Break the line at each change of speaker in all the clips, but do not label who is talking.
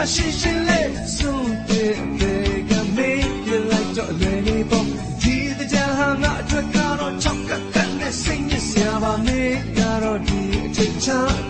ရဲ့တိတ်ကရှင်းရှင်းလေး
so big big I make you like to let me pop ဒီတဲ့ကြဟာငါအတွက်ကတော့ချောက်ကကန်နဲ့စိတ်ညစ်စရာပါမေးကတော့ဒီအချိန်ချ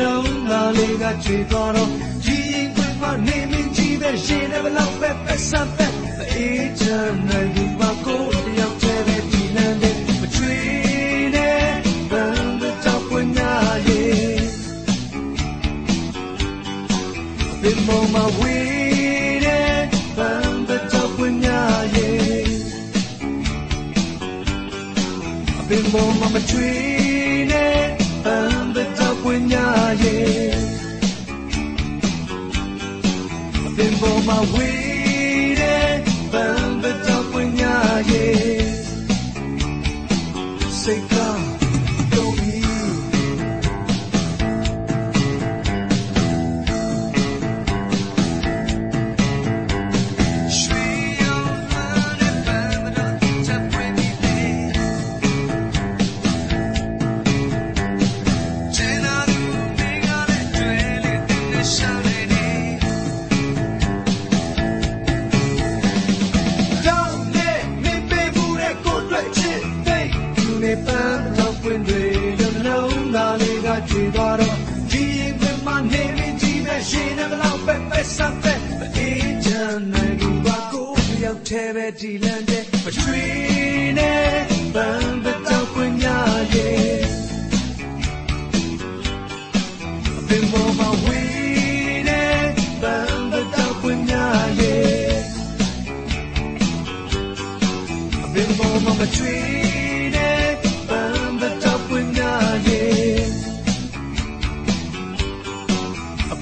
တွေလုံးလုံးလာလေးကချွေသွားတော့ဒီရင်ခွင်မနေမင်းကြီးတဲ့ရှင်နဲ့ဘလောက်ပဲပဲဆပ်ပဲအေးချမ်းနိုင်ဒီမှာကိုယ်တယောက်တည်းပဲဒီလမ်းနဲ့မချွေနဲ့ပန်းတော့ပွင့်ညာရဲ့ Been on my way there, found the top when you're here. Top when you're here. I've been on my ပန်းမတော်ပွင့်တွေလုံးလုံးသားလေးကကြွေသွားတော့ဒီရင်ခွင်မှာနေမင်းကြီးပဲရှင်နဲ့ဘလောက်ပဲပဲဆက်ပဲအေးချမ်းနိုင်ဘူးဘာကိုရောက်သေးပဲဒီလန်တဲ့မချွေနဲ့ဘန်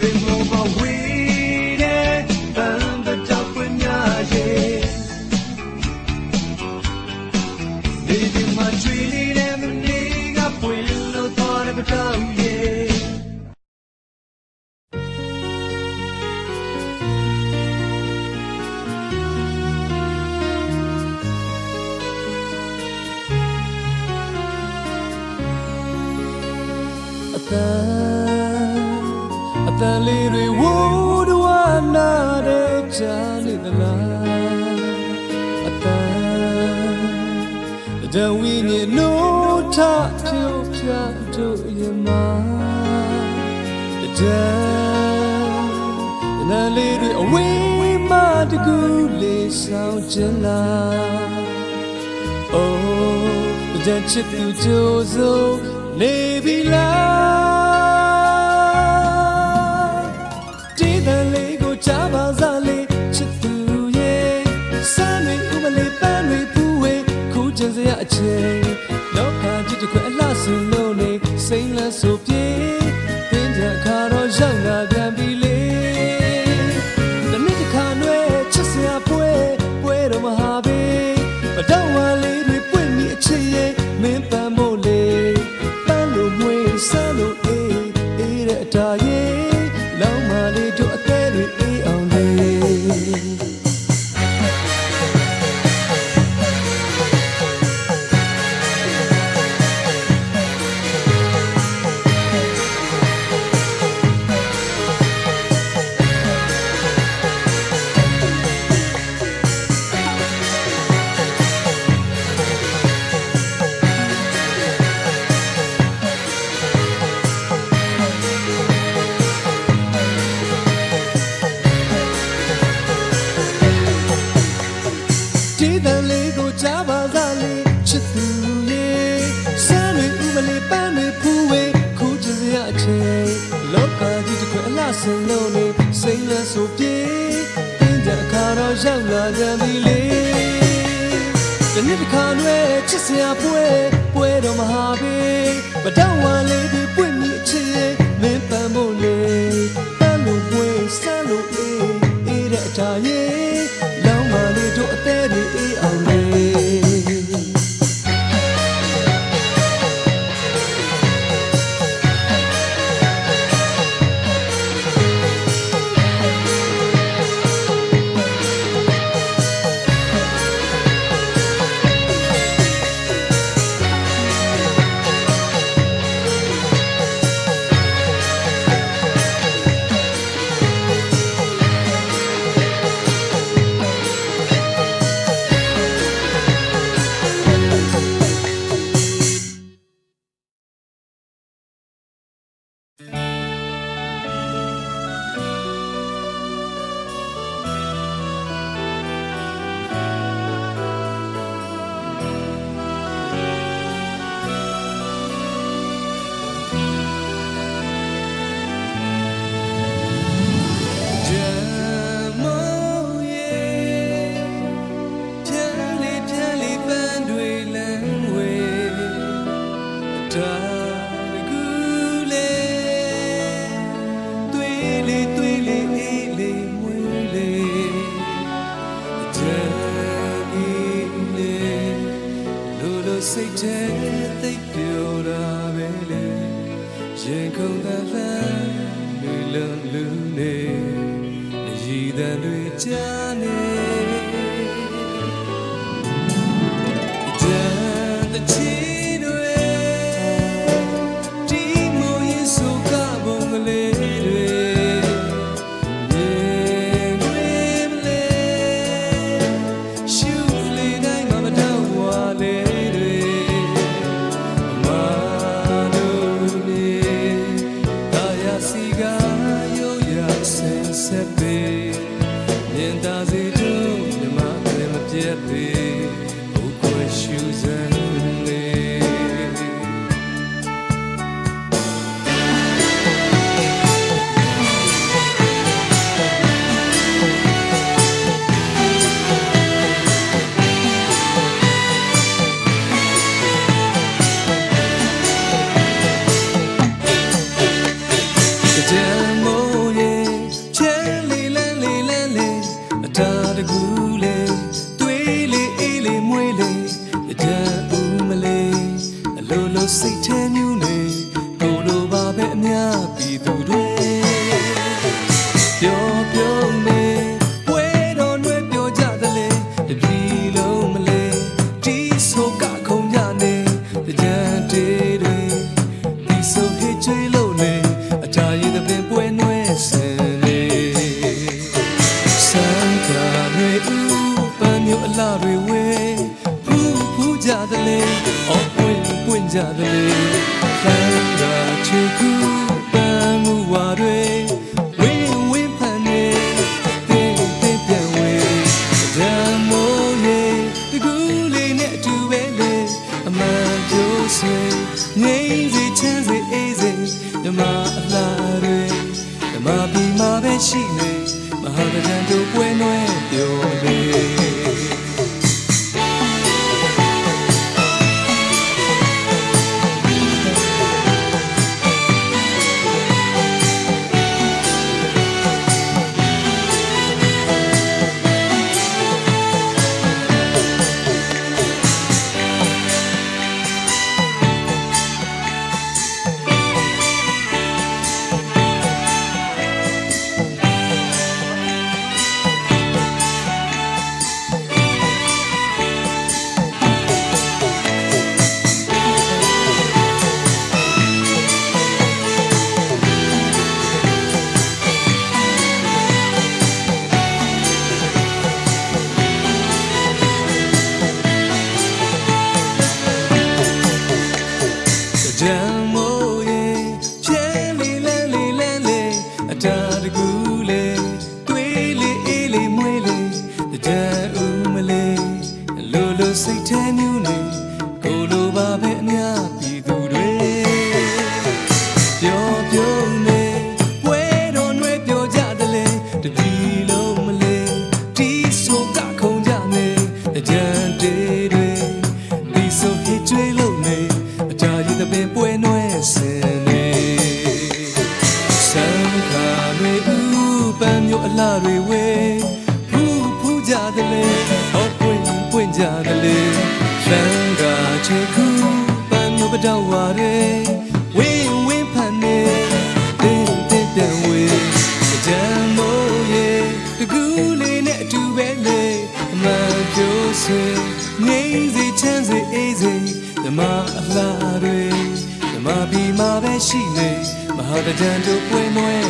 Moving over, we တဝိညာဉ်နိုးထဖြိုးဖြတ်တို့ရမတန်တန်လေးတွေအဝေးမှတကူလေးဆောင်ချင်လား Oh, the chip you jozo, maybe la. ဒီတန်လေးကိုချပါစားလေးချစ်သူရဲ့စမ်းတွေဥမလေးပန်းတွေဖူးဝေ ခုကျင်စရာအချိန်လောကကြီးတစ်ခွဲအလှဆူလုံးနေစိမ့်လန်းဆိုပြေပ ကြံသည်လေဒီနေ့တစ်ခါလွဲချစ်စရာပွဲပွဲတော်မဟာဘေးမတော်ဝါလေးဒီပွင့်မြစ်ချင်မင်းပန်ဖို့လေတန်လို့ပွဲစမ်းလို့အေးအေးတဲ့အထာရေလောင်းမလေးတို့အသေးတွေအေး the tears. ငြိမ်စေချမ်းစေအေးစေဓမ္မအလားတွေဓမ္မပြီးမှပဲရှိနေမဟာဗဒံတို့ပွဲနွဲပြောလေ စိတ်ထဲမြူးလေး ရှိလေမဟာတံတို့ပွင့်နွယ်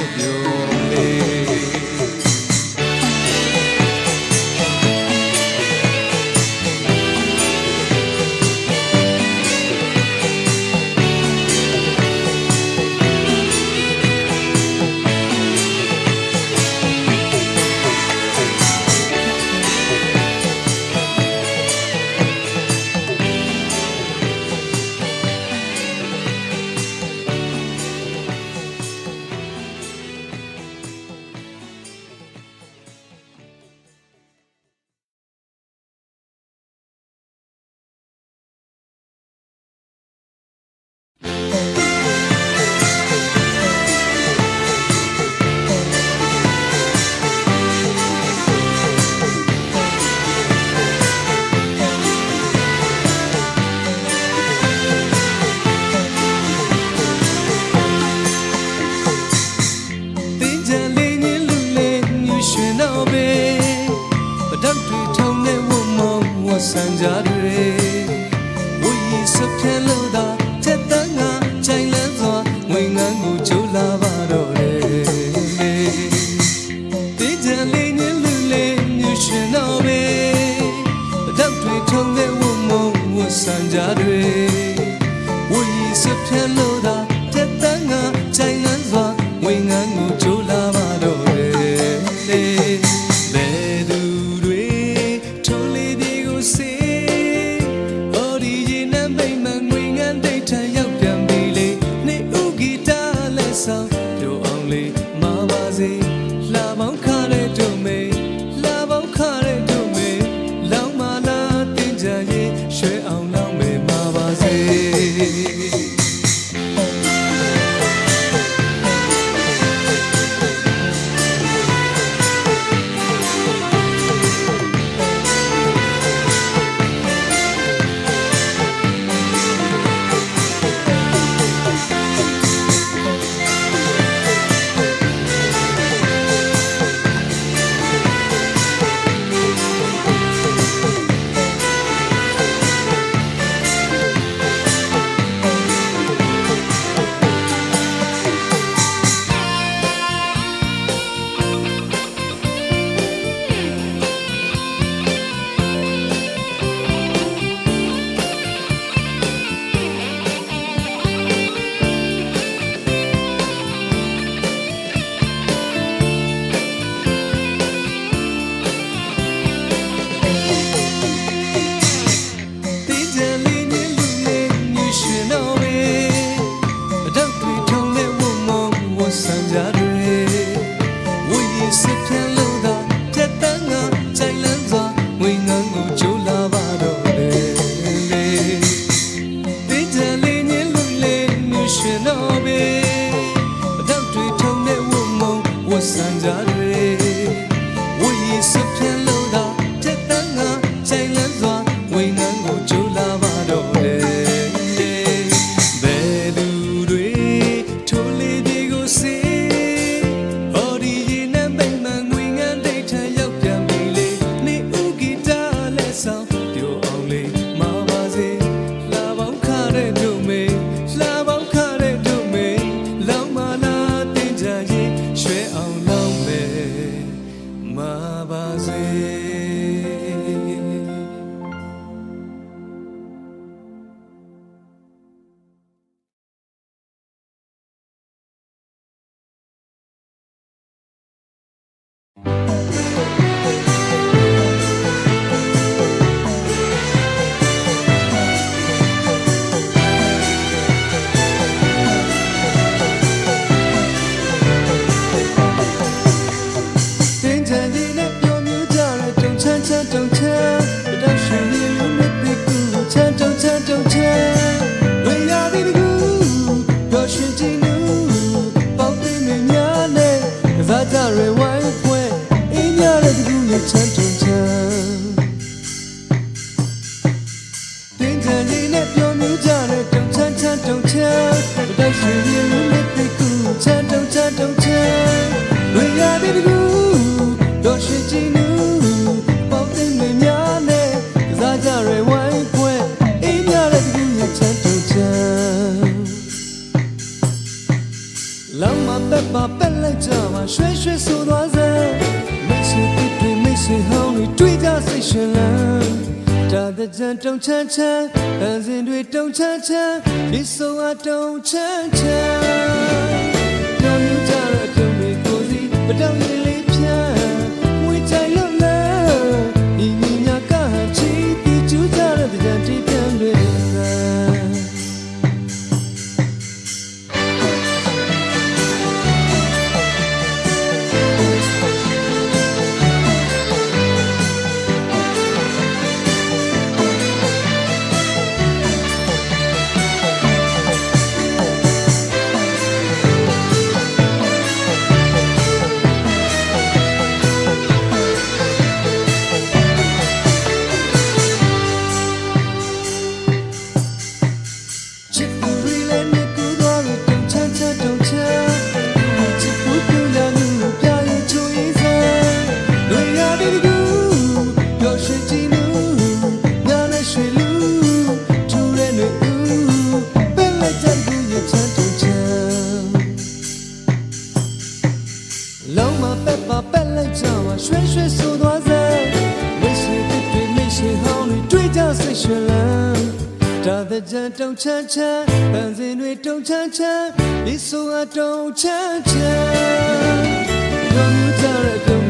sancarı တဲ့ကြံတုံချမ်းချမ်းပန်းစင်တွေတုံချမ်းချမ်းဒီဆုံးအတုံချမ်းချမ်းတော်ယူကြတဲ့အခုမျိုးကိုစီမတောင်းရ တကြံတုံချမ်းချမ်းပန်းစင်တွေတုံချမ်းချမ်းလေးဆိုအတုံချမ်းချမ်းရုံမြူကြတဲ့